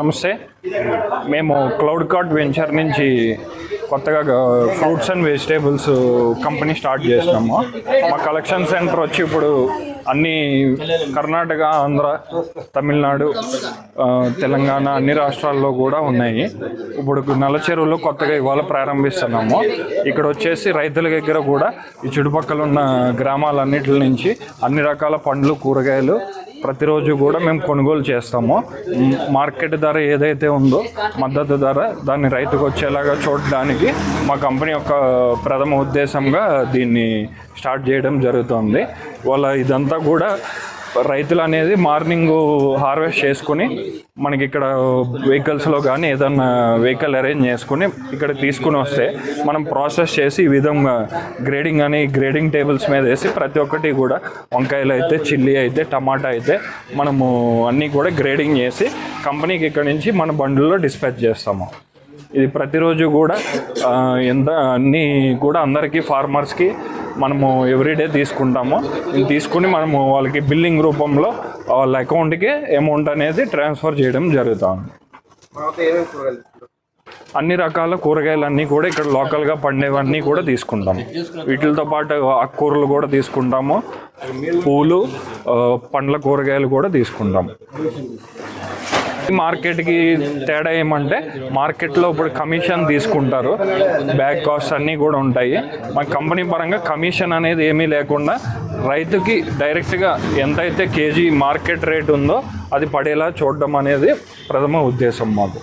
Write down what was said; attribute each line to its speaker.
Speaker 1: నమస్తే. మేము cloud cart venture నుంచి కొత్తగా fruits and vegetables company start చేసినాము. మా కలెక్షన్ సెంటర్ వచ్చి ఇప్పుడు అన్ని కర్ణాటక ఆంధ్ర తమిళనాడు తెలంగాణ అన్ని రాష్ట్రాల్లో కూడా ఉన్నాయి. ఇప్పుడు నలచెరువులో కొత్తగా ఇవాళ ప్రారంభిస్తున్నాము. ఇక్కడ వచ్చేసి రైతుల దగ్గర కూడా ఈ చుట్టుపక్కల ఉన్న గ్రామాలన్నిటి నుంచి అన్ని రకాల పండ్లు కూరగాయలు ప్రతిరోజు కూడా మేము కొనుగోలు చేస్తాము. మార్కెట్ ధర ఏదైతే ఉందో మద్దతు ధర దాన్ని రైతుకు వచ్చేలాగా చూడడానికి మా కంపెనీ యొక్క ప్రథమ ఉద్దేశంగా దీన్ని స్టార్ట్ చేయడం జరుగుతుంది. వాళ్ళ ఇదంతా కూడా రైతులు అనేది మార్నింగ్ హార్వెస్ట్ చేసుకుని మనకి ఇక్కడ వెహికల్స్లో కానీ ఏదన్నా వెహికల్ అరేంజ్ చేసుకుని ఇక్కడ తీసుకుని వస్తే మనం ప్రాసెస్ చేసి ఈ విధంగా గ్రేడింగ్ అని గ్రేడింగ్ టేబుల్స్ మీద వేసి ప్రతి ఒక్కటి కూడా వంకాయలు అయితే చిల్లీ అయితే టమాటా అయితే మనము అన్నీ కూడా గ్రేడింగ్ చేసి కంపెనీకి ఇక్కడ నుంచి మన బండిల్లో డిస్పాచ్ చేస్తాము. ఇది ప్రతిరోజు కూడా ఎంత అన్నీ కూడా అందరికీ ఫార్మర్స్కి మనము ఎవ్రీడే తీసుకుంటాము. ఇది తీసుకుని మనము వాళ్ళకి బిల్లింగ్ రూపంలో వాళ్ళ అకౌంట్కి అమౌంట్ అనేది ట్రాన్స్ఫర్ చేయడం జరుగుతుంది? అన్ని రకాల కూరగాయలు అన్నీ కూడా ఇక్కడ లోకల్గా పండేవన్నీ కూడా తీసుకుంటాము. వీటితో పాటు ఆకుకూరలు కూడా తీసుకుంటాము. పూలు పండ్ల కూరగాయలు కూడా తీసుకుంటాము. మార్కెట్కి తేడా ఏమంటే మార్కెట్లో ఇప్పుడు కమిషన్ తీసుకుంటారు. బ్యాక్ కాస్ట్ అన్నీ కూడా ఉంటాయి. మా కంపెనీ పరంగా కమిషన్ అనేది ఏమీ లేకుండా రైతుకి డైరెక్ట్గా ఎంతైతే కేజీ మార్కెట్ రేట్ ఉందో అది పడేలా చూడడం అనేది ప్రథమ ఉద్దేశం మాకు.